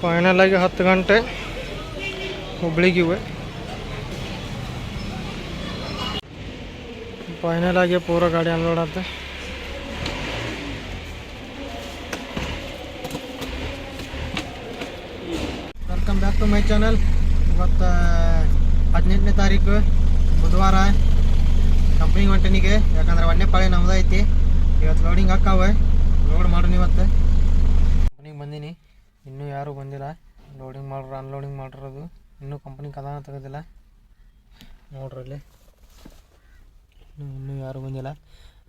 Final ಆಗಿ ಹತ್ತು ಗಂಟೆ ಹುಬ್ಳಿಗಿವೆ ಫೈನಲ್ ಆಗಿ ಪೂರ ಗಾಡಿ ಅನ್ಲೋಡ್ ಆತ welcome back to my channel ಇವತ್ತು ಹದಿನೆಂಟನೇ ತಾರೀಕು ಬುಧವಾರ ಕಂಪ್ನಿಗೆ ಹೊಂಟನಿಗೆ ಯಾಕಂದ್ರೆ ಒಂದೇ ಪಾಳಿ ನಮ್ದು ಐತಿ ಇವತ್ತು ಲೋಡಿಂಗ್ ಹಾಕಾವೆ ಲೋಡ್ ಮಾಡೋಣ ಇವತ್ತು ಕಂಪ್ನಿಗೆ ಬಂದೀನಿ. ಇನ್ನೂ ಯಾರೂ ಬಂದಿಲ್ಲ. ಲೋಡಿಂಗ್ ಮಾಡ್ರ ಅನ್ಲೋಡಿಂಗ್ ಮಾಡಿರೋದು. ಇನ್ನೂ ಕಂಪ್ನಿ ಕದಾನ ತೆಗೆದಿಲ್ಲ. ನೋಡ್ರಲ್ಲಿ. ಇನ್ನೂ ಯಾರೂ ಬಂದಿಲ್ಲ.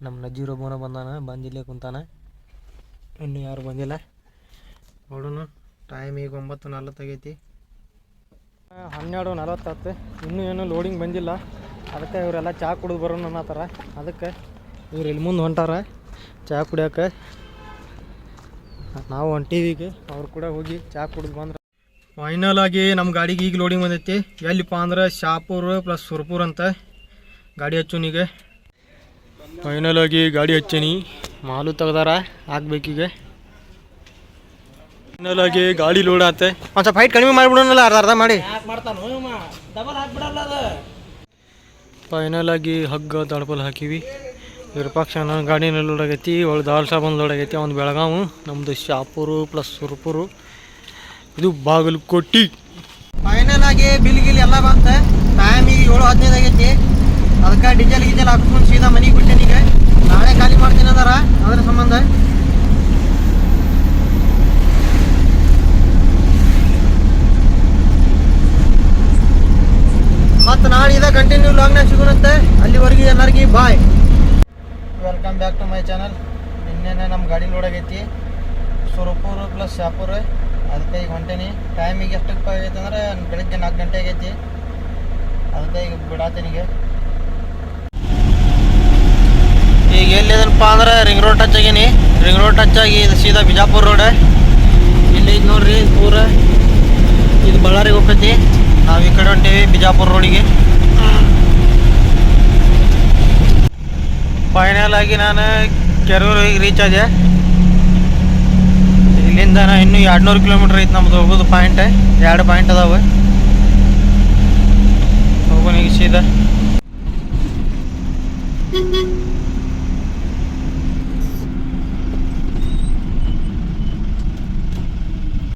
ನಮ್ಮ ನಜ್ಜಿರೋ ಬೋನ ಬಂದಾನ ಬಂದಿಲ್ಲೇ ಕುಂತಾನ. ಇನ್ನೂ ಯಾರು ಬಂದಿಲ್ಲ. ನೋಡೋಣ. ಟೈಮ್ ಈಗ ಒಂಬತ್ತು ನಲ್ವತ್ತಾಗೈತಿ. ಹನ್ನೆರಡು ನಲವತ್ತತ್ತು ಇನ್ನೂ ಏನು ಲೋಡಿಂಗ್ ಬಂದಿಲ್ಲ. ಅದಕ್ಕೆ ಇವರೆಲ್ಲ ಚಹಾ ಕುಡಿದು ಬರೋಣ ಅನ್ನತ್ತಾರ. ಅದಕ್ಕೆ ಇವ್ರು ಇಲ್ಲಿ ಮುಂದೆ ಹೊಂಟಾರ. ಚಹಾ ಕುಡಿಯೋಕೆ. ನಾವು ಹೊಂಟೀವಿಗೆ ಅವ್ರು ಕೂಡ ಹೋಗಿ ಚಹಾ ಕುಡಿದು ಬಂದ್ರೆ. ಫೈನಲ್ ಆಗಿ ನಮ್ಮ ಗಾಡಿಗೆ ಈಗ ಲೋಡಿಂಗ್ ಬಂದೈತಿ. ಎಲ್ಲಿಪ್ಪ ಅಂದ್ರೆ ಶಾಪುರ್ ಪ್ಲಸ್ ಸುರ್ಪುರ್ ಅಂತ ಗಾಡಿ ಹಚ್ಚುನಿಗೆ ಫೈನಲ್ ಆಗಿ ಗಾಡಿ ಹಚ್ಚೀನಿ. ಮಾಲು ತೆಗ್ದಾರ ಹಾಕ್ಬೇಕೀಗ ಫೈನಲ್ ಆಗಿ ಗಾಡಿ ಲೋಡ್ ಆತೆ. ಒಂದು ಸ್ವಲ್ಪ ಕಡಿಮೆ ಮಾಡಿಬಿಡೋಣಲ್ಲ, ಅರ್ಧ ಅರ್ಧ ಮಾಡಿ. ಫೈನಲ್ ಆಗಿ ಹಗ್ಗ ತಡಪಲ್ ಹಾಕಿವಿ. ವಿರೂಪಾಕ್ಷನ ಗಾಡಿನ ಲೋಡ್ ಆಗೈತಿ ಒಳ್ಳೆ ದಾಲ್ ಸಾಬನ್ ಲೋಡ್ ಆಗೈತಿ, ಅವ್ನು ಬೆಳಗಾವು. ನಮ್ಮದು ಶಾಪುರು ಪ್ಲಸ್ ಸುರಪುರು. ಇದು ಬಾಗಲಕೋಟಿ. ಫೈನಲ್ ಆಗಿ ಬಿಲ್ ಗಿಲ್ ಎಲ್ಲ ಬಂತ. ಟೈಮ್ ಈಗ ಏಳು ಹದಿನೈದು ಆಗೈತಿ. ಅದಕ್ಕೆ ಡೀಸೆಲ್ ಗೀಜೆಲ್ ಹಾಕಿಸ್ಕೊಂಡು ಸೀದಾ ಮನೆಗೆ ಬಿಟ್ಟೇನೀಗ ನಾಳೆ ಖಾಲಿ ಮಾಡ್ತೀನಿ ಅದಾರ, ಅದ್ರ ಸಂಬಂಧ. ಮತ್ತು ನಾಳೆ ಇದೇ ಕಂಟಿನ್ಯೂ ಲಾಂಗ್ನಾಗ ಸಿಗುತ್ತೆ ಅಲ್ಲಿವರೆಗೆ ಎಲ್ಲರಿಗೂ bye welcome back to my channel ನಿನ್ನೆನೆ ನಮ್ಮ ಗಾಡಿ ಲೋಡ್ ಆಗೈತಿ. ಸುರಪುರ ಪ್ಲಸ್ ಶಾಪುರ. ಅದಕ್ಕೆ ಈಗ ಹೊಂಟೇನಿ. ಟೈಮ್ ಈಗ ಎಷ್ಟಕ್ಕೆ ಆಗೈತೆ ಅಂದ್ರೆ ಬೆಳಗ್ಗೆ ನಾಲ್ಕು ಗಂಟೆ ಆಗೈತಿ. ಅದಕ್ಕೆ ಈಗ ಬಿಡಾತೀನಿ ಈಗ. ಎಲ್ಲಿ ಎಲ್ಲಿದನಪ್ಪ ಅಂದ್ರೆ ರಿಂಗ್ ರೋಡ್ ಟಚ್ ಆಗೀನಿ. ರಿಂಗ್ ರೋಡ್ ಟಚ್ ಆಗಿ ಇದು ಸೀದಾ ಬಿಜಾಪುರ ರೋಡ್ ಇಲ್ಲಿ ನೋಡ್ರಿ ಪೂರ. ಇದು ಬಳ್ಳಾರಿಗೆ ಹೋಗ್ತೈತಿ. ನಾವು ಈ ಕಡೆ ಹೊಂಟೇವಿ ಬಿಜಾಪುರ ರೋಡಿಗೆ. ಫೈನಲ್ ಆಗಿ ನಾನು ಕೆರೂರಿಗೆ ರೀಚ್ ಆದೆ. ಇಲ್ಲಿಂದ ನಾ ಇನ್ನೂ ಎರಡುನೂರು ಕಿಲೋಮೀಟ್ರ್ ಐತೆ ನಮ್ದು ಹೋಗೋದು ಪಾಯಿಂಟ್ ಎರಡು ಪಾಯಿಂಟ್ ಅದಾವೆ. ಹೋಗೋಣ ಈಗ ಸೀದಾ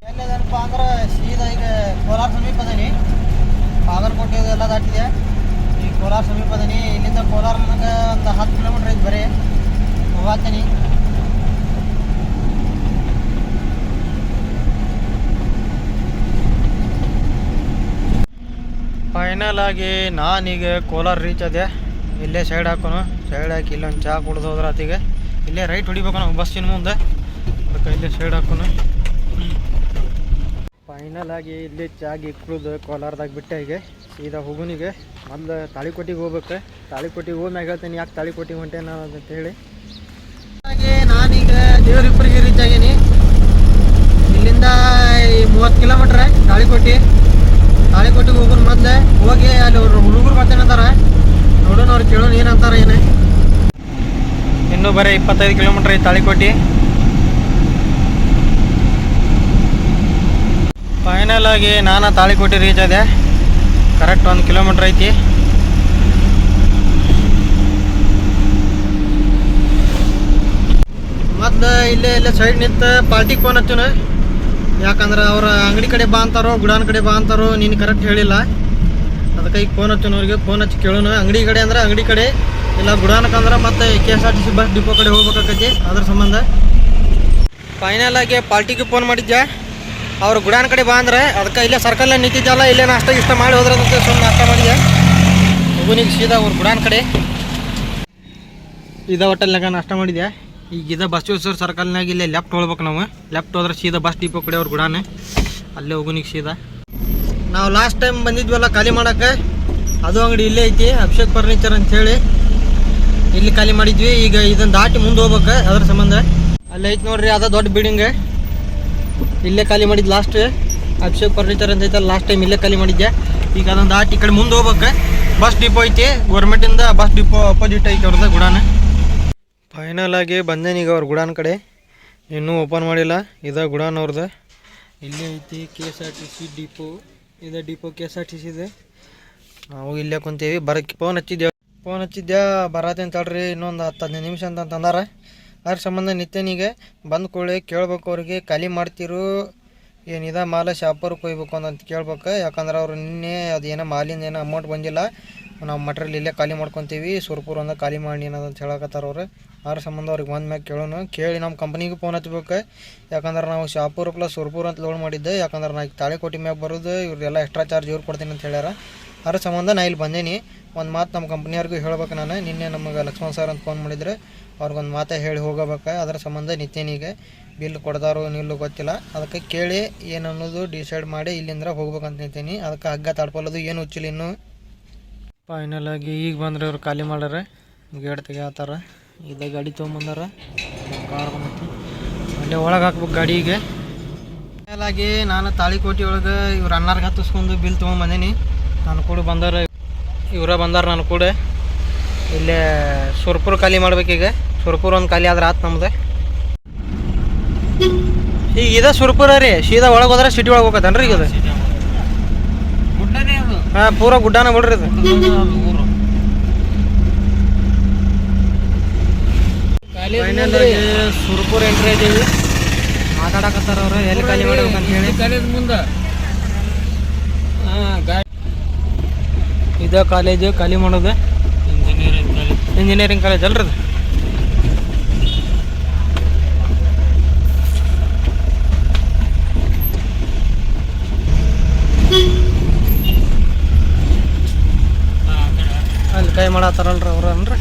ಎಲ್ಲಿದನಪ್ಪ ಅಂದ್ರೆ ಸೀದಾ ಈಗ ಕೋಲಾರ ಸಮೀಪ ಅದೀನಿ ಬಾಗಲಕೋಟೆ ಎಲ್ಲ ದಾಟಿದೆ ಈಗ ಕೋಲಾರ ಸಮೀಪ ಅದೀನಿ ಇಲ್ಲಿಂದ ಕೋಲಾರ ನನಗೆ ಒಂದು ಹತ್ತು ಕಿಲೋಮೀಟ್ರ್ ಐತೆ ಬರೀ. ಹೋಗತ್ತೀನಿ ಫೈನಲ್ ಆಗಿ ನಾನೀಗ ಕೋಲಾರ ರೀಚ್ ಅದೇ ಇಲ್ಲೇ ಸೈಡ್ ಹಾಕೋನು. ಸೈಡ್ ಹಾಕಿ ಇಲ್ಲೊಂದು ಚಹಾ ಕುಡ್ದು ಹೋದ್ರೆ ಆತಿಗೆ. ಇಲ್ಲೇ ರೈಟ್ ಹೊಡಿಬೇಕು ನಾವು ಬಸ್ಸಿನ ಮುಂದೆ. ಅದಕ್ಕೆ ಇಲ್ಲೇ ಸೈಡ್ ಹಾಕೋನು. ಫೈನಲ್ ಆಗಿ ಇಲ್ಲಿ ಚಾಗಿ ಕುಡಿದು ಕೋಲಾರದಾಗ ಬಿಟ್ಟೆ ಈಗ. ಸೀದಾ ಹೋಗುನಿಗೆ ಮೊದ್ಲು ತಾಳಿಕೋಟಿಗೆ ಹೋಗ್ಬೇಕು. ತಾಳಿಕೋಟಿಗೆ ಹೋದ್ಮ್ಯಾಗ ಹೇಳ್ತೀನಿ ಯಾಕೆ ತಾಳಿಕೋಟಿಗೆ ಹೊಂಟೇನ ನಾನು ಅಂತ ಹೇಳಿ. ಹಾಗೆ ನಾನೀಗ ದೇವರಿಬ್ಬರಿಗೆ ರೀಚ್ ಆಗೀನಿ. ಇಲ್ಲಿಂದ ಮೂವತ್ತು ಕಿಲೋಮೀಟ್ರ್ ತಾಳಿಕೋಟಿ. ತಾಳಿಕೋಟಿಗೆ ಹೋಗೋಣ ಮೊದ್ಲೆ ಹೋಗಿ ಅಲ್ಲಿ ಅವ್ರು ಹುಡುಗರು ಬರ್ತೇನಂತಾರ ನೋಡೋಣ ಅವ್ರು ಕೇಳೋಣ ಏನಂತಾರ ಏನೇ. ಇನ್ನೂ ಬರೀ ಇಪ್ಪತ್ತೈದು ಕಿಲೋಮೀಟ್ರ್ ಐತೆ ತಾಳಿಕೋಟಿ. ಫೈನಲ್ ಆಗಿ ನಾನು ತಾಳಿಕೋಟೆ ರೀಚ್ ಆದೆ. ಕರೆಕ್ಟ್ ಒಂದು ಕಿಲೋಮೀಟ್ರ್ ಐತಿ. ಮೊದ್ಲು ಇಲ್ಲೇ ಇಲ್ಲೇ ಸೈಡ್ ನಿಂತು ಪಾರ್ಟಿಗೆ ಫೋನ್ ಹಚ್ಚುನ. ಯಾಕಂದ್ರೆ ಅವ್ರ ಅಂಗಡಿ ಕಡೆ ಬಾ ಅಂತಾರೋ, ಗುಡಾನ್ ಕಡೆ ಬಾ ಅಂತಾರೋ ನೀನು ಕರೆಕ್ಟ್ ಹೇಳಿಲ್ಲ. ಅದಕ್ಕೆ ಈಗ ಫೋನ್ ಹಚ್ಚಿನ ಅವ್ರಿಗೆ ಫೋನ್ ಹಚ್ಚಿ ಕೇಳೋಣ ಅಂಗಡಿ ಕಡೆ ಅಂದ್ರೆ ಅಂಗಡಿ ಕಡೆ. ಇಲ್ಲ ಗುಡಾನಕ್ಕಂದ್ರೆ ಮತ್ತೆ K S R T C bus depot ಕಡೆ ಹೋಗ್ಬೇಕಾಕೈತಿ. ಅದ್ರ ಸಂಬಂಧ. ಫೈನಲ್ ಆಗಿ ಪಾರ್ಟಿಗೆ ಫೋನ್ ಮಾಡಿದ್ದೆ ಅವ್ರು ಗುಡಾನ್ ಕಡೆ ಬಾ ಅಂದ್ರೆ ಅದಕ್ಕೆ ಇಲ್ಲೇ ಸರ್ಕಲ್ ನಿಂತಿದ್ದಲ್ಲ ಇಲ್ಲೇ ನಾಷ್ಟ ಇಷ್ಟ ಮಾಡಿ ಹೋದ್ರೆ ಸುಮ್ಮನೆ ನಾಷ್ಟ ಮಾಡಿದೆ ಮಗುನಿಗೆ ಸೀದಾ ಅವ್ರು ಗುಡಾನ್ ಕಡೆ. ಇದ ಹೋಟೆಲ್ನಾಗ ನಾಷ್ಟ ಮಾಡಿದೆ ಈಗ ಇದ ಬಸವೇಶ್ವರ ಸರ್ಕಲ್ನಾಗ ಇಲ್ಲೇ ಲೆಫ್ಟ್ ಹೋಗ್ಬೇಕು ನಾವು. ಲೆಫ್ಟ್ ಹೋದ್ರೆ ಸೀದಾ ಬಸ್ ಡಿಪೋ ಕಡೆ ಅವ್ರು ಗುಡಾನೆ. ಅಲ್ಲೇ ಹೋಗುನಿಗೆ ಸೀದಾ. ನಾವು ಲಾಸ್ಟ್ ಟೈಮ್ ಬಂದಿದ್ವಲ್ಲ ಖಾಲಿ ಮಾಡಕ್ಕೆ. ಅದು ಅಂಗಡಿ ಇಲ್ಲೇ ಐತಿ, ಅಭಿಷೇಕ್ ಫರ್ನಿಚರ್ ಅಂತ ಹೇಳಿ. ಇಲ್ಲಿ ಖಾಲಿ ಮಾಡಿದ್ವಿ. ಈಗ ಇದನ್ನು ದಾಟಿ ಮುಂದೆ ಹೋಗ್ಬೇಕು, ಅದ್ರ ಸಂಬಂಧ. ಅಲ್ಲಿ ಐತಿ ನೋಡ್ರಿ, ಅದ ದೊಡ್ಡ ಬಿಲ್ಡಿಂಗ್ ಇಲ್ಲೇ ಖಾಲಿ ಮಾಡಿದ್ದು ಲಾಸ್ಟ್ ಅಭಿಷೇಕ್ ಫರ್ನಿಚರ್ ಅಂತ ಐತಲ್ಲ ಲಾಸ್ಟ್ ಟೈಮ್ ಇಲ್ಲೇ ಖಾಲಿ ಮಾಡಿದ್ದೆ ಈಗ ಅದೊಂದು ಆಟ ಈ ಕಡೆ ಮುಂದೆ ಹೋಗ್ಬೇಕು ಬಸ್ ಡಿಪೋ ಐತಿ ಗೌರ್ಮೆಂಟಿಂದ ಬಸ್ ಡಿಪೋ ಅಪೋಸಿಟ್ ಐತಿ ಅವ್ರದ್ದು ಗುಡಾನ. ಫೈನಲ್ ಆಗಿ ಬಂದೇನೆ ಈಗ ಅವ್ರ ಗುಡಾನ್ ಕಡೆ. ಇನ್ನೂ ಓಪನ್ ಮಾಡಿಲ್ಲ, ಇದ ಗುಡಾನ್ ಅವ್ರದ್ದು ಇಲ್ಲೇ ಐತಿ K S R T C depot ಇದೆ depot K S R T C ಇದೆ. ನಾವು ಇಲ್ಲೇ ಕುಂತೀವಿ. ಬರಕ್ಕೆ ಫೋನ್ ಹಚ್ಚಿದ್ದೆ ಫೋನ್ ಹಚ್ಚಿದ್ದೆ ಬರತ್ತೆ ಅಂತ ಹೇಳ್ರಿ ಇನ್ನೊಂದು ಹತ್ತು ಹದಿನೈದು ನಿಮಿಷ ಅಂತ ಅಂದಾರ ಅದ್ರ ಸಂಬಂಧ ನಿತ್ಯನಿಗೆ ಬಂದ ಕೂಡಲೇ ಕೇಳ್ಬೇಕು ಅವ್ರಿಗೆ ಖಾಲಿ ಮಾಡ್ತಿರು ಏನಿದೆ ಮಾಲ ಶಾಪರ್ ಕೊಯ್ಬೇಕು ಅಂತ ಕೇಳ್ಬೇಕು. ಯಾಕಂದ್ರೆ ಅವ್ರು ನಿನ್ನೆ ಅದು ಏನೋ ಮಾಲಿಂದ ಏನೋ ಅಮೌಂಟ್ ಬಂದಿಲ್ಲ. ನಾವು ಮಟ್ರಿಯಲ್ ಇಲ್ಲೇ ಖಾಲಿ ಮಾಡ್ಕೊತೀವಿ, ಸುರ್ಪುರ್ ಅಂದ್ರೆ ಖಾಲಿ ಮಾಡಿ ಏನದ ಅಂತ ಹೇಳಕತ್ತಾರ ಅವ್ರು. ಅದ್ರ ಸಂಬಂಧ ಅವ್ರಿಗೆ ಬಂದ ಮ್ಯಾಗ ಕೇಳೋಣ ಕೇಳಿ ನಮ್ಮ ಕಂಪ್ನಿಗೂ ಫೋನ್ ಹಚ್ಬೇಕು. ಯಾಕಂದ್ರೆ ನಾವು ಶಾಪುರ್ ಪ್ಲಸ್ ಸುರ್ಪುರ್ ಅಂತ ಲೋಡ್ ಮಾಡಿದ್ದೆ. ಯಾಕಂದ್ರೆ ನಾ ಈಗ ತಾಳಿಕೋಟಿ ಮ್ಯಾಗ ಬರೋದು, ಇವ್ರೆಲ್ಲ ಎಕ್ಸ್ಟ್ರಾ ಚಾರ್ಜ್ ಇವ್ರು ಕೊಡ್ತೀನಿ ಅಂತ ಹೇಳ್ಯಾರ. ಅದ್ರ ಸಂಬಂಧ ನಾ ಇಲ್ಲಿ ಬಂದೇನಿ. ಒಂದು ಮಾತು ನಮ್ಮ ಕಂಪ್ನಿಯವ್ರಿಗೂ ಹೇಳ್ಬೇಕು ನಾನು. ನಿನ್ನೆ ನಮಗೆ ಲಕ್ಷ್ಮಣ್ ಸರ್ ಅಂತ ಫೋನ್ ಮಾಡಿದ್ರೆ. ಅವ್ರಿಗೊಂದು ಮಾತೇ ಹೇಳಿ ಹೋಗಬೇಕು ಅದರ ಸಂಬಂಧ ನಿತ್ಯನಿಗೆ ಬಿಲ್ ಕೊಡ್ದಾರೋ ನಿಲ್ಲು ಗೊತ್ತಿಲ್ಲ. ಅದಕ್ಕೆ ಕೇಳಿ ಏನು ಅನ್ನೋದು ಡಿಸೈಡ್ ಮಾಡಿ ಇಲ್ಲಿಂದ ಹೋಗ್ಬೇಕಂತ ನಿಂತೀನಿ. ಅದಕ್ಕೆ ಹಗ್ಗ ತಡ್ಕೊಳ್ಳೋದು ಏನು ಹುಚ್ಚಿಲ್ಲ ಇನ್ನೂ. ಫೈನಲ್ ಆಗಿ ಈಗ ಬಂದರೆ ಇವ್ರು ಖಾಲಿ ಮಾಡ್ಯಾರ. ಗೇಟ್ ತೆಗಿಯತ್ತಾರ ಇದೇ ಗಾಡಿ ತೊಗೊಂಬಂದಾರ. ಕಾರ್ ಬಂದೈತಿ. ಅಲ್ಲೇ ಒಳಗೆ ಹಾಕ್ಬೇಕು ಗಾಡಿಗೆ ಫೈನಲ್ ಆಗಿ ನಾನು ತಾಳಿಕೋಟಿ ಒಳಗೆ ಇವ್ರು ಅನ್ನಾರ್ಗೆ ಹತ್ತಿಸ್ಕೊಂಡು ಬಿಲ್ ತೊಗೊಂಬಂದೀನಿ. ನಾನು ಕೂಡ ಬಂದಾರ. ಇವರೇ ಬಂದಾರ ನಾನು ಕೂಡ. ಇಲ್ಲೇ ಸುರ್ಪುರ್ ಖಾಲಿ ಮಾಡ್ಬೇಕೀಗ ಸುರ್ಪುರ್ ಒಂದು ಖಾಲಿ ಆದ್ರೆ ಆತು ನಮ್ದು. ಈಗ ಇದ ಸುರ್ಪುರ ರೀ ಸೀದಾ ಒಳಗೆ ಹೋದ್ರೆ ಸಿಟಿ ಒಳಗೆ ಹೋಗತ್ತನ್ರಿ ಈಗ ಹಾ ಪೂರ ಗುಡ್ಡಾನ ಬಿಡ್ರಿ ಇದು. ಸುರ್ಪುರ್ ಎಂಟ್ರಿ ಇದೀವಿ. ಮಾತಾಡಕತ್ತಾರ ಅವ್ರು ಎಲ್ಲಿ ಖಾಲಿ ಮಾಡ್ಬೇಕಂತ ಹೇಳಿ. ಕಾಲೇಜ್ ಮುಂದೆ. ಇದ ಕಾಲೇಜ್ ಖಾಲಿ ಮಾಡೋದು. ಇಂಜಿನಿಯರಿಂಗ್ ಕಾಲೇಜ್ ಇಂಜಿನಿಯರಿಂಗ್ ಕಾಲೇಜ್ ಅಲ್ರಿ ಕೈ ಮಾಡತ್ತಾರಲ್ರಿ ಅವ್ರು ಅನ್ರಿ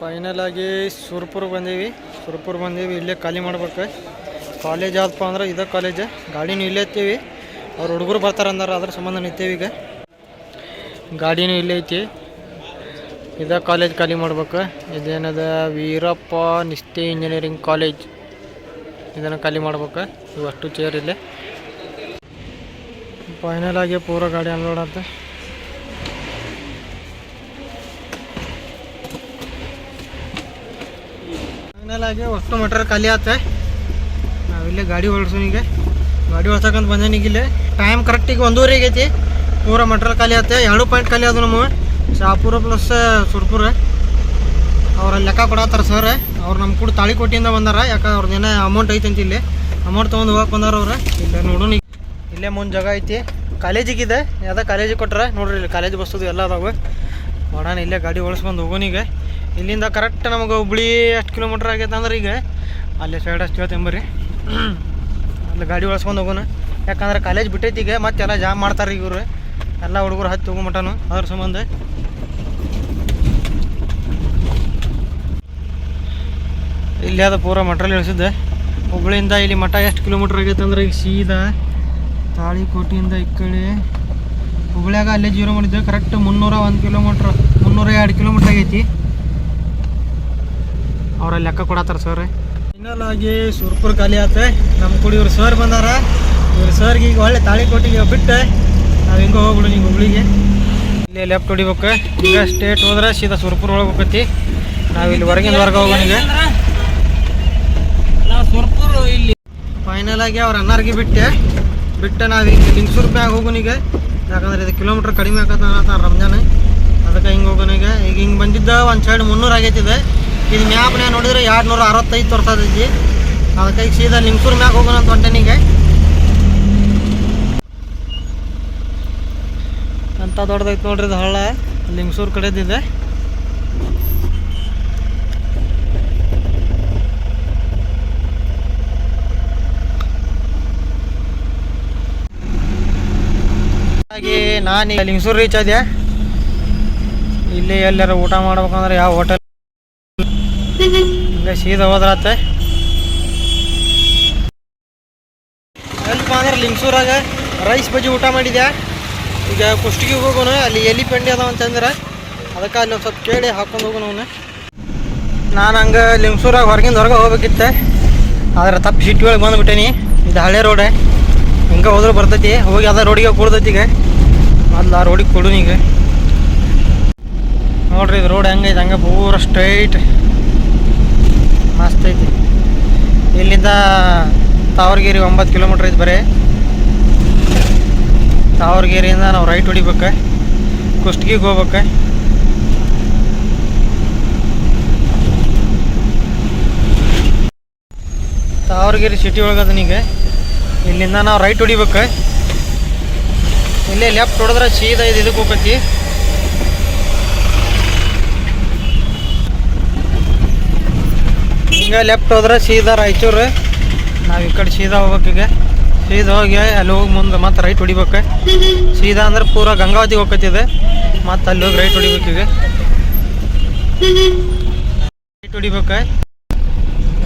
ಫೈನಲ್ ಆಗಿ ಸುರ್ಪುರ್ ಬಂದೀವಿ. ಸುರ್ಪುರ್ ಬಂದೀವಿ, ಇಲ್ಲೇ ಖಾಲಿ ಮಾಡ್ಬೇಕು. ಕಾಲೇಜ್ ಆದಪ್ಪ ಅಂದ್ರೆ ಇದೇ ಕಾಲೇಜ್ ಗಾಡಿನೂ ಇಲ್ಲೇ ಐತಿವಿ ಅವ್ರು ಹುಡುಗರು ಬರ್ತಾರೆ ಅಂದಾರ, ಅದ್ರ ಸಂಬಂಧ ನಿಂತೀವಿ ಈಗ. ಗಾಡಿನೂ ಇಲ್ಲೇ ಐತಿ. ಇದೇ ಕಾಲೇಜ್ ಖಾಲಿ ಮಾಡ್ಬೇಕು. ಇದೇನದ ವೀರಪ್ಪ ನಿಷ್ಠೆ ಇಂಜಿನಿಯರಿಂಗ್ ಕಾಲೇಜ್ ಇದನ್ನು ಖಾಲಿ ಮಾಡ್ಬೇಕು. ಇವು ಅಷ್ಟು ಚೇರ್ ಇಲ್ಲೇ. ಫೈನಲ್ ಆಗಿ ಪೂರ ಗಾಡಿ ಅನ್ಲೋಡ್ ಅಂತ ಫೈನಲ್ ಆಗಿ ಅಷ್ಟು ಮಟರ್ ಖಾಲಿ ಆತ. ನಾವಿಲ್ಲೇ ಗಾಡಿ ಓಡಿಸೋನಿಗೆ ಗಾಡಿ ಓಡ್ಸಕ್ಕಂತ ಬಂದೇನಿಗಿಲ್ಲೇ ಟೈಮ್ ಕರೆಕ್ಟಿಗೆ ಒಂದೂವರೆ ಆಗೈತಿ. ಪೂರ ಮಟ್ರಲ್ ಖಾಲಿ ಆತ. ಎರಡು ಪಾಯಿಂಟ್ ಖಾಲಿ ಅದು ನಮ್ಮ ಶಾಪುರ ಪ್ಲಸ್ ಸುರ್ಪುರ ಅವ್ರ ಲೆಕ್ಕ ಕೊಡತ್ತಾರ ಸರ್ ಅವ್ರು ನಮ್ಮ ಕೂಡ ತಾಳಿಕೋಟಿಯಿಂದ ಬಂದಾರ. ಯಾಕಂದ್ರೆ ಅವ್ರದ್ದು ಏನೋ ಅಮೌಂಟ್ ಐತೆ ಅಂತ ಇಲ್ಲಿ. ಅಮೌಂಟ್ ತೊಗೊಂಡು ಹೋಗಕ್ಕೆ ಬಂದಾರ ಅವ್ರು. ಇಲ್ಲ ನೋಡೋಣ. ಇಲ್ಲೇ ಮುಂದೆ ಜಾಗ ಐತಿ. ಕಾಲೇಜಿಗಿದೆ. ಯಾವ್ದೋ ಕಾಲೇಜಿಗೆ ಕೊಟ್ರೆ ನೋಡ್ರಿ ಇಲ್ಲಿ ಕಾಲೇಜ್ ಬಸ್ಸದು ಎಲ್ಲ ಅದಾವೆ. ಮಾಡೋಣ ಇಲ್ಲೇ ಗಾಡಿ ಓಡಿಸ್ಕೊಂಡು ಹೋಗೋನೀಗ ಇಲ್ಲಿಂದ ಕರೆಕ್ಟ್ ನಮಗೆ ಹುಬ್ಳಿ ಎಷ್ಟು ಕಿಲೋಮೀಟ್ರ್ ಆಗೈತೆ ಅಂದ್ರೆ ಈಗ ಅಲ್ಲೇ ಸೈಡ್ ಅಷ್ಟು ಬರ್ರಿ. ಅಲ್ಲಿ ಗಾಡಿ ಓಡಿಸ್ಕೊಂಡು ಹೋಗೋಣ. ಯಾಕಂದ್ರೆ ಕಾಲೇಜ್ ಬಿಟ್ಟೈತಿ ಈಗ ಮತ್ತೆಲ್ಲ ಜಾಮ್ ಮಾಡ್ತಾರೆ ಈಗ ಇವರು. ಎಲ್ಲ ಹುಡುಗರು ಹತ್ತಿ ಹೋಗೋ ಅದ್ರ ಸಂಬಂಧ. ಇಲ್ಲಿ ಅದು ಪೂರ ಮಟ್ರಲ್ಲಿ ಇಳಿಸಿದ್ದೆ ಹುಬ್ಳಿಯಿಂದ ಇಲ್ಲಿ ಮಠ ಎಷ್ಟು ಕಿಲೋಮೀಟ್ರ್ ಆಗೈತೆ ಅಂದ್ರೆ ಈಗ ಸೀದಾ ತಾಳಿಕೋಟಿಯಿಂದ ಈ ಕಡೆ ಹುಬ್ಳ್ಯಾಗ ಅಲ್ಲೇ ಜೀರೋ ಮಾಡಿದ್ದೆ ಕರೆಕ್ಟ್ ಮುನ್ನೂರ ಒಂದು ಕಿಲೋಮೀಟ್ರ್ ಮುನ್ನೂರ ಎರಡು ಕಿಲೋಮೀಟ್ರ್ ಆಗೈತಿ. ಅವ್ರ ಲೆಕ್ಕ ಕೊಡತ್ತಾರ ಸರ್ ಫೈನಲ್ ಆಗಿ ಸುರ್ಪುರ್ ಖಾಲಿ ಆತೆ. ನಮ್ಮ ಕೂಡ ಇವ್ರು ಸರ್ ಬಂದಾರ. ಇವ್ರು ಸರ್ಗೆ ಈಗ ಒಳ್ಳೆ ತಾಳಿಕೋಟಿಗೆ ಬಿಟ್ಟೆ. ನಾವು ಹಿಂಗೆ ಹೋಗ್ಬಿಡು ನೀವು ಹುಬ್ಳಿಗೆ. ಇಲ್ಲೇ ಲೆಫ್ಟ್ ಹೊಡಿಬೇಕು. ಈಗ ಸ್ಟೇಟ್ ಹೋದ್ರೆ ಸೀದಾ ಸುರ್ಪುರ್ ಒಳಗೆ ಹೋಗತಿ ನಾವು ಇಲ್ಲಿ ಹೊರಗಿಂದ ವರ್ಗ ಹೋಗೋಣ ಈಗ. ನಾವು ಸುರ್ಪುರ್ ಇಲ್ಲಿ. ಫೈನಲ್ ಆಗಿ ಅವ್ರ ಅನ್ನಾರ್ಗೆ ಬಿಟ್ಟೆ. ಬಿಟ್ಟು ನಾವು ಹಿಂಗೆ ಲಿಂಗ್ಸೂರ್ ಮ್ಯಾಗ ಹೋಗೋನಿಗೆ ಯಾಕಂದ್ರೆ ಇದು ಕಿಲೋಮೀಟ್ರ್ ಕಡಿಮೆ ಆಗತ್ತ ರಂಜಾನ್. ಅದಕ್ಕೆ ಹಿಂಗೆ ಹೋಗೋನಿಗೆ ಈಗ. ಹಿಂಗೆ ಬಂದಿದ್ದ ಒಂದು ಸೈಡ್ ಮುನ್ನೂರು ಆಗೈತಿದೆ. ಇದು ಮ್ಯಾಪ್ ಮ್ಯಾಪ್ನ್ಯಾಗ ನೋಡಿದ್ರೆ ಎರಡು ನೂರ ಅರವತ್ತೈದು ತೋರ್ತದೈತಿ ಅದಕ್ಕೆ ಈಗ ಸೀದಾ ಲಿಂಗ್ಸೂರ್ ಮ್ಯಾಗ ಹೋಗೋಣ ಅಂತ ಹೊಂಟೇನಿಗೆ ಅಂತ ದೊಡ್ಡದೈತೆ ನೋಡ್ರಿ ಇದು ಹಳ್ಳ. ಲಿಂಗ್ಸೂರ್ ಕಡೆದಿದೆ ಹಾಗೆ ನಾನು ಈಗ ಲಿಂಗಸೂರು ರೀಚ್ ಆದ್ಯ ಇಲ್ಲಿ ಎಲ್ಲಾರ ಊಟ ಮಾಡ್ಬೇಕಂದ್ರೆ ಯಾವ ಹೋಟೆಲ್ ಹಿಂಗೆ ಸೀದಾ ಹೋದ್ರಾತ. ಎಲ್ಪ ಅಂದ್ರೆ ಲಿಂಗಸೂರಾಗ ರೈಸ್ ಬಜ್ಜಿ ಊಟ ಮಾಡಿದ್ಯಾ? ಈಗ ಕುಷ್ಟಿಗೆ ಹೋಗೋಣ ಅಲ್ಲಿ ಎಲಿ ಪೆಂಡಿ ಅದಾವ ಅಂತಂದ್ರೆ ಅದಕ್ಕೆ ಅಲ್ಲಿ ಒಂದು ಸ್ವಲ್ಪ ಕೇಳಿ ಹಾಕೊಂಡು ಹೋಗೋಣ ಅವನು. ನಾನು ಹಂಗೆ ಲಿಂಗಸೂರಾಗ ಹೊರಗಿಂದ ಹೊರಗೆ ಹೋಗ್ಬೇಕಿತ್ತೆ. ಆದ್ರೆ ತಪ್ಪು ಸಿಟಿ ಒಳಗೆ ಬಂದುಬಿಟ್ಟೇನಿ. ಇದು ಹಳೆ ರೋಡೆ ಹಿಂಗೆ ಹೋದ್ರೆ ಬರ್ತೈತಿ. ಹೋಗಿ ಅದ ರೋಡಿಗೆ ಕೂಡ್ದೈತಿ ಈಗ. ಮೊದ್ಲು ಆ ರೋಡಿಗೆ ಕೊಡು ಈಗ ನೋಡ್ರಿ, ಇದು ರೋಡ್ ಹೆಂಗೈತೆ, ಹಂಗೆ ಪೂರ ಸ್ಟ್ರೈಟ್ ಮಸ್ತ್ ಐತಿ. ಇಲ್ಲಿಂದ ತಾವರ್ಗೇರಿ ಒಂಬತ್ತು ಕಿಲೋಮೀಟ್ರ್ ಐತಿ ಬರೀ. ತಾವರ್ಗೇರಿಯಿಂದ ನಾವು ರೈಟ್ ಹೊಡಿಬೇಕ. ಕುಷ್ಟಗಿಗೆ ಹೋಗ್ಬೇಕು. ತಾವರ್ಗೇರಿ ಸಿಟಿ ಒಳಗದನೀಗ ಇಲ್ಲಿಂದ ನಾವು ರೈಟ್ ಹೊಡಿಬೇಕು. ಇಲ್ಲೇ ಲೆಫ್ಟ್ ಹೊಡೆದ್ರೆ ಸೀದಾ ಇದು ಇದಕ್ಕೆ ಹೋಗತಿ ಹಿಂಗೆ ಲೆಫ್ಟ್ ಹೋದ್ರೆ ಸೀದಾ ರಾಯಚೂರು. ನಾವು ಈ ಕಡೆ ಸೀದಾ ಹೋಗೋಕೀಗ ಸೀದಾ ಹೋಗಿ ಅಲ್ಲಿ ಹೋಗಿ ಮುಂದೆ ಮತ್ತೆ ರೈಟ್ ಹೊಡಿಬೇಕು. ಸೀದಾ ಅಂದ್ರೆ ಪೂರಾ ಗಂಗಾವತಿ ಹೋಗತ್ತಿದೆ ಮತ್ತೆ ಅಲ್ಲಿ ಹೋಗಿ ರೈಟ್ ಹೊಡಿಬೇಕೀಗ ರೈಟ್ ಹೊಡಿಬೇಕು.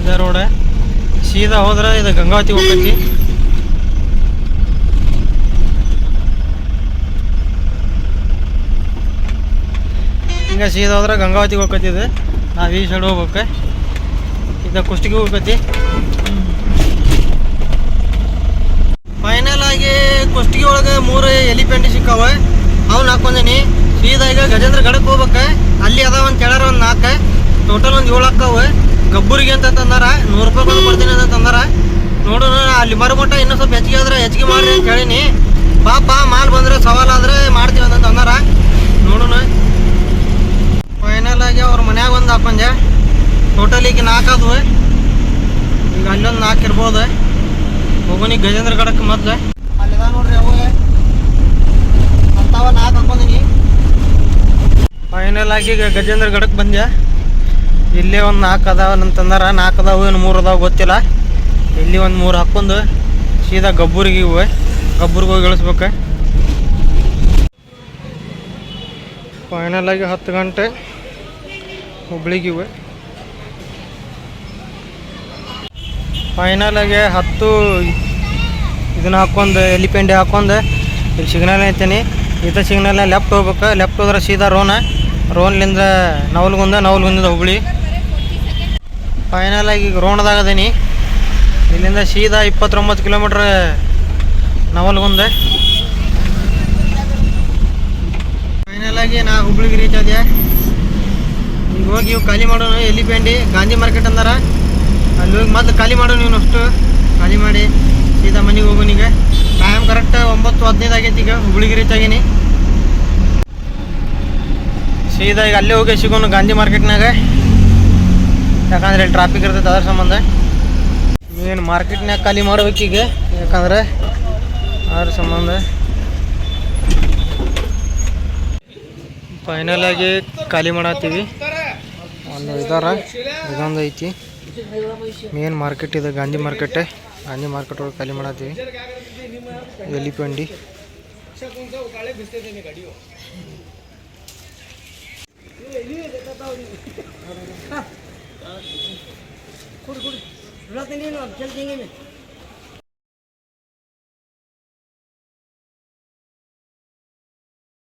ಇದೆ ರೋಡ. ಸೀದಾ ಹೋದ್ರೆ ಇದು ಗಂಗಾವತಿ ಹೋಗತಿ ಹಿಂಗೆ ಸೀದಾ ಹೋದ್ರೆ ಗಂಗಾವತಿಗೆ ಇದು. ನಾವು ಈ ಸೈಡ್ ಹೋಗ್ಬೇಕು. ಇದು ಕುಷ್ಟಿಗೆ ಹೋಗತಿ ಫೈನಲ್ ಆಗಿ ಕುಷ್ಟಿಗೆ ಒಳಗೆ ಮೂರು ಎಲಿಫೆಂಟ್ ಸಿಕ್ಕಾವ. ಅವ್ನು ಹಾಕೊಂದಿನಿ. ಸೀದಾ ಈಗ ಗಜೇಂದ್ರ ಗಡಕ್ಕೆ ಹೋಗ್ಬೇಕು. ಅಲ್ಲಿ ಅದ ಒಂದು ಕೆಳರ ಒಂದು ನಾಲ್ಕು ಟೋಟಲ್ ಒಂದು ಏಳು ಹಾಕಾವ ಗಬ್ಬುರಿಗೆ ಅಂತ ತಂದಾರ. ನೂರು ರೂಪಾಯಿ ಬಂದು ಕೊಡ್ತೀನಿ ಅಂತ ತಂದಾರ. ನೋಡೋಣ ಅಲ್ಲಿ ಮರುಮಟ್ಟ ಇನ್ನೂ ಸ್ವಲ್ಪ ಹೆಚ್ಚಿಗೆ ಆದ್ರೆ ಹೆಚ್ಚಿಗೆ ಮಾಡ್ರಿ ಅಂತ ಹೇಳಿನಿ. ಪಾಪ, ಮಾಲ್ ಬಂದ್ರೆ ಸವಾಲಾದ್ರೆ ಮಾಡ್ತೀವಿ ಅಂತ ತಂದಾರ. ನೋಡೋಣ ಆಗಿ ಅವ್ರ ಮನ್ಯಾಗ ಒಂದು ಹಾಕೊಂಡೆ ಟೋಟಲ್ ಈಗ ನಾಲ್ಕು ಅದು ಈಗ ಅಲ್ಲೊಂದು ನಾಲ್ಕು ಇರ್ಬೋದು. ಹೋಗೋನಿ ಗಜೇಂದ್ರ ಗಡಕ್ಕೆ ಮೊದ್ಲು. ಅಲ್ಲಿದ ನೋಡ್ರಿ ಅವು ಅಂತಾವ ನಾಲ್ಕು ಹಾಕೊಂಡಿನಿ ಫೈನಲ್ ಆಗಿ ಈಗ ಗಜೇಂದ್ರ ಗಡಕ್ಕೆ ಬಂದ್ಯ. ಇಲ್ಲೇ ಒಂದು ನಾಲ್ಕು ಅದಾವ ಅಂತಂದಾರ. ನಾಲ್ಕು ಅದಾವು ಏನು ಮೂರು ಅದಾವ ಗೊತ್ತಿಲ್ಲ. ಇಲ್ಲಿ ಒಂದು ಮೂರು ಹಾಕೊಂದು. ಸೀದಾ ಗಬ್ಬೂರಿಗೆ ಇವು ಗಬ್ಬೂರಿಗೆ ಹೋಗಿ ಇಳಿಸ್ಬೇಕು. ಫೈನಲ್ ಆಗಿ ಹತ್ತು ಗಂಟೆ. ಹುಬ್ಳಿಗೆ ಇವೆ. ಫೈನಲ್ ಆಗಿ ಹತ್ತು ಇದನ್ನ ಹಾಕೊಂಡು ಎಲಿಪೆಂಡಿ ಹಾಕೊಂಡು ಇಲ್ಲಿ ಸಿಗ್ನಲ್ ಐತೀನಿ ಇದ ಸಿಗ್ನಲ್ ಲೆಫ್ಟ್ ಹೋಗ್ಬೇಕು. ಲೆಫ್ಟ್ ಹೋದ್ರೆ ಸೀದಾ ರೋನ ರೋನ್ಲಿಂದ ನವಲ್ಗುಂದ ನವಲ್ಗುಂದ ಹುಬ್ಳಿ. ಫೈನಲ್ ಆಗಿ ಈಗ ರೋಣದಾಗ ಅದೀನಿ. ಇಲ್ಲಿಂದ ಸೀದಾ ಇಪ್ಪತ್ತೊಂಬತ್ತು ಕಿಲೋಮೀಟ್ರ್ ನವಲ್ಗುಂದ. ಆಗಿ ನಾ ಹುಬ್ಳಿಗೆ ರೀಚ್ ಆದ್ಯಾ? ಹೋಗಿ ಇವು ಖಾಲಿ ಮಾಡೋಣ ಎಲಿಪೆಂಡಿ ಗಾಂಧಿ ಮಾರ್ಕೆಟ್ ಅಂದಾರ? ಅಲ್ಲಿ ಹೋಗಿ ಮೊದಲು ಖಾಲಿ ಮಾಡೋಣ ನೀವು ಅಷ್ಟು. ಖಾಲಿ ಮಾಡಿ, ಸೀದಾ ಮನೆಗೆ ಹೋಗೋಣ ಈಗ ಟೈಮ್ ಕರೆಕ್ಟ್ ಒಂಬತ್ತು ಹದಿನೈದು ಆಗೈತಿ ಈಗ, ಹುಬ್ಳಿಗೆ ರೀಚ್ ಆಗೀನಿ. ಸೀದಾ ಈಗ ಅಲ್ಲೇ ಹೋಗಿ ಸಿಗೋನು ಗಾಂಧಿ ಮಾರ್ಕೆಟ್ನಾಗ ಯಾಕಂದ್ರೆ ಇಲ್ಲಿ ಟ್ರಾಫಿಕ್ ಇರ್ತೈತೆ, ಅದ್ರ ಸಂಬಂಧ. ಏನು ಮಾರ್ಕೆಟ್ನಾಗ ಖಾಲಿ ಮಾಡ್ಬೇಕೀಗ ಯಾಕಂದ್ರೆ ಅದ್ರ ಸಂಬಂಧ. ಫೈನಲ್ ಆಗಿ ಖಾಲಿ ಮಾಡತ್ತೀವಿ. ಒಂದು ಇದಾರ. ಇದೊಂದು ಐತಿ. ಮೇನ್ ಮಾರ್ಕೆಟ್ ಇದೆ ಗಾಂಧಿ ಮಾರ್ಕೆಟ್ ಗಾಂಧಿ ಮಾರ್ಕೆಟ್ ಒಳಗೆ ಖಾಲಿ ಮಾಡತ್ತೀವಿ. ಎಲಿಪಂಡಿ ಕುಡಿ ಕುಡಿ.